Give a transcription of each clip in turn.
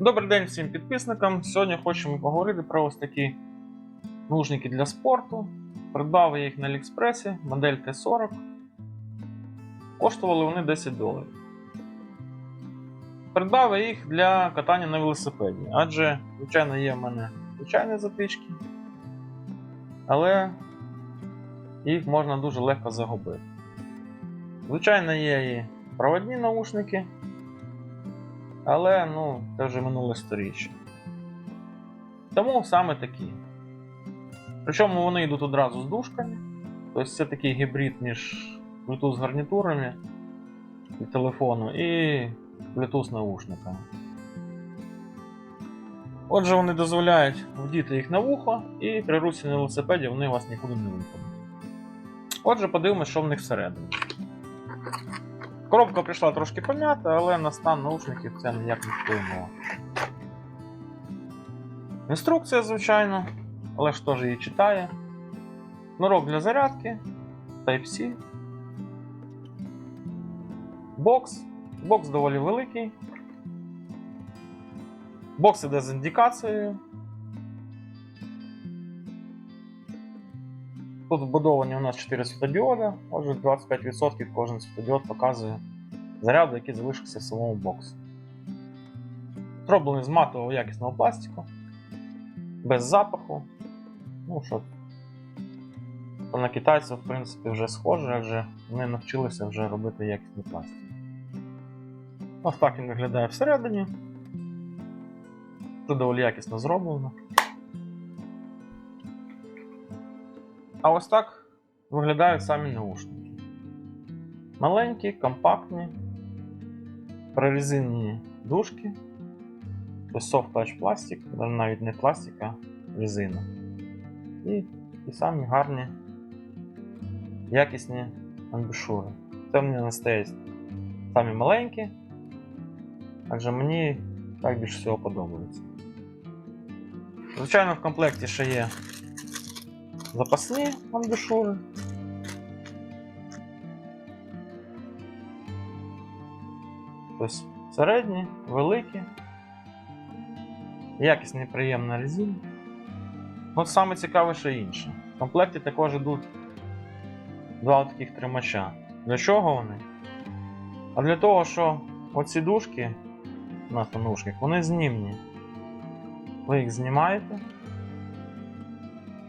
Добрий день всім підписникам. Сьогодні хочемо поговорити про ось такі наушники для спорту. Придбав я їх на Аліекспресі, модель Т40. Коштували вони 10 доларів. Придбав я їх для катання на велосипеді, адже, звичайно, є в мене звичайні затички, але їх можна дуже легко загубити. Звичайно, є і проводні наушники. Але ну, це вже минуле сторіччя. Тому саме такі. Причому вони йдуть одразу з дужками. Тобто це такий гібрид між Bluetooth гарнітурами і телефону і Bluetooth наушниками. Отже, вони дозволяють вдіти їх на вухо, і при русі на велосипеді вони вас нікуди не випадуть. Отже, подивимось, що в них всередині. Коробка прийшла трошки пом'ята, але на стан наушників це ніяк не вплинуло. Інструкція, звичайно, але ж теж її читає. Шнурок для зарядки, Type-C. Бокс. Бокс доволі великий. Бокс іде з індикацією. Тут вбудовані у нас 4 світодіоди, отже 25% кожен світодіод показує заряду, який залишився в самому боксі. Зроблений з матового якісного пластику, без запаху. Ну що, на китайців, в принципі, вже схоже, адже вони навчилися вже робити якісний пластик. Ось так він виглядає всередині. Це доволі якісно зроблено. А ось так виглядають самі наушники. Маленькі, компактні, прорезинені дужки, soft touch пластик, навіть не пластик, а резина. І, і самі гарні, якісні амбушури. Це мені не стоять самі маленькі, адже мені так більше всього подобається. Звичайно, в комплекті ще є запасні амбушури. Тобто середні, великі, якісні приємна резина. От саме цікаве ще інше. В комплекті також йдуть два таких тримача. Для чого вони? А для того, що оці дужки на наушник, вони знімні. Ви їх знімаєте,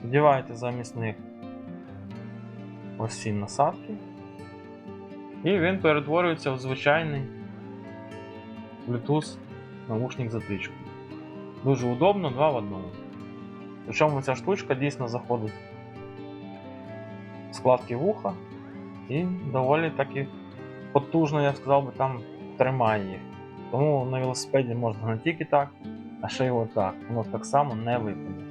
вдіваєте замість них ось ці насадки, і він перетворюється в звичайний Bluetooth наушник затичку. Дуже удобно, два в одному. Причому ця штучка дійсно заходить в складки вуха і доволі таки потужно, я б сказав би, там тримає їх. Тому на велосипеді можна не тільки так, а ще й отак. Воно так само не випаде.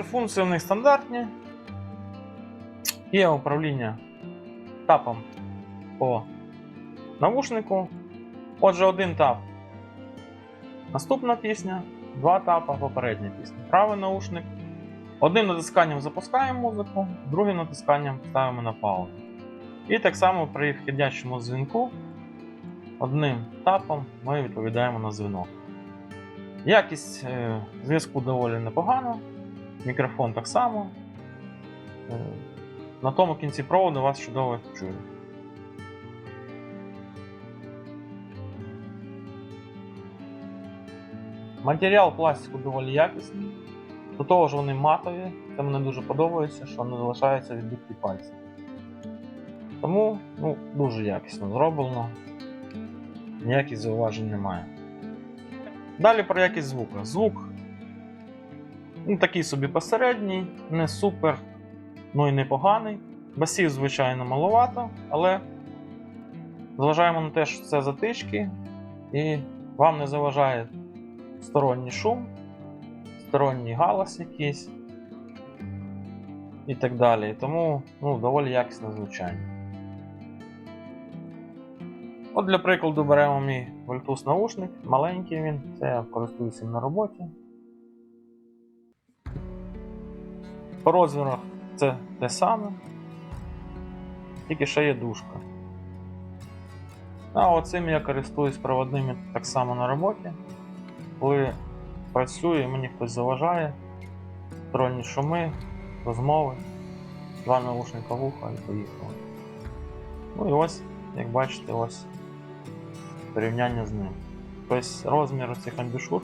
Отже, функції в них стандартні. Є управління тапом по навушнику. Отже, один тап. Наступна пісня, два тапа, попередня пісня. Правий наушник. Одним натисканням запускаємо музику, другим натисканням ставимо на паузу. І так само при входящому дзвінку одним тапом ми відповідаємо на дзвінок. Якість е, зв'язку доволі непогана. Мікрофон так само. Е, На тому кінці проводу вас чудово чую. Матеріал пластику доволі якісний. До того ж вони матові, це мені дуже подобається, що не залишаються відбитки пальців. Тому ну, дуже якісно зроблено. Ніяких зауважень немає. Далі про якість звука. Звук Ну, такий собі посередній, не супер, ну і не поганий. Басів, звичайно, маловато, але зважаємо на те, що це затички, і вам не заважає сторонній шум, сторонній галас якийсь і так далі. Тому ну, доволі якісне звучання. От для прикладу беремо мій Bluetooth наушник, маленький він, це я користуюся на роботі. По розмірах це те саме, тільки ще є дужка. А оцим я користуюсь проводними так само на роботі. Коли працюю мені хтось заважає, сторонні шуми, розмови, два наушника вуха і поїхали. Ну і ось, як бачите, ось порівняння з ним. Тобто розмір цих амбішур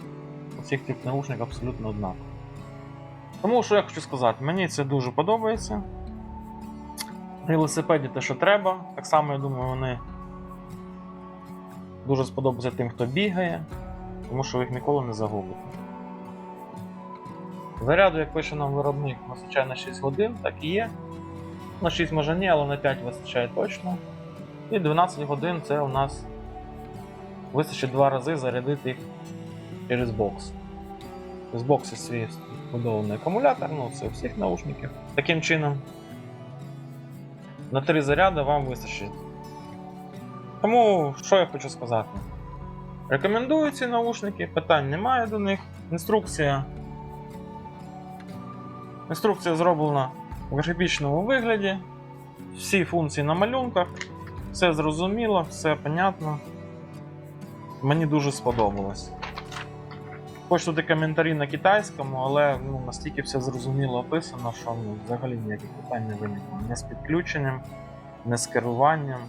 у цих наушників абсолютно однаковий. Тому що я хочу сказати, мені це дуже подобається. Велосипеді те, що треба. Так само, я думаю, вони дуже сподобаються тим, хто бігає, тому що ви їх ніколи не загубите. Заряду, як пише нам виробник, вистачає на 6 годин, так і є. На 6 може ні, але на 5 вистачає точно. І 12 годин це у нас вистачить два рази зарядити їх через бокс. З боксу свій вбудований акумулятор, ну це у всіх наушників. Таким чином, на три заряди вам вистачить. Тому що я хочу сказати? Рекомендую ці наушники, питань немає до них. Інструкція. Інструкція зроблена в графічному вигляді. Всі функції на малюнках. Все зрозуміло, все понятно. Мені дуже сподобалось. Хоч тут коментарі на китайському, але ну, настільки все зрозуміло описано, що ну, взагалі ніяких питань не виникло. Не з підключенням, не з керуванням,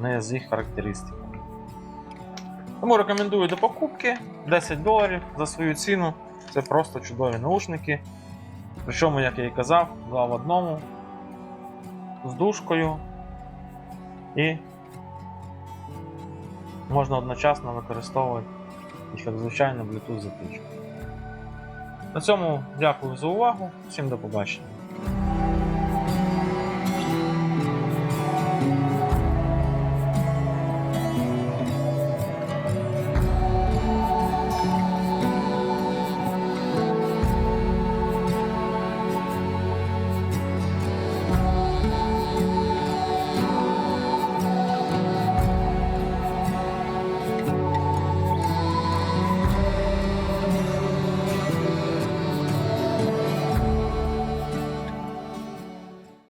не з їх характеристиками. Тому рекомендую до покупки 10 доларів за свою ціну. Це просто чудові наушники. Причому, як я і казав, два в одному, з дужкою і можна одночасно використовувати як звичайно Bluetooth затичку. На цьому дякую за увагу. Всім до побачення.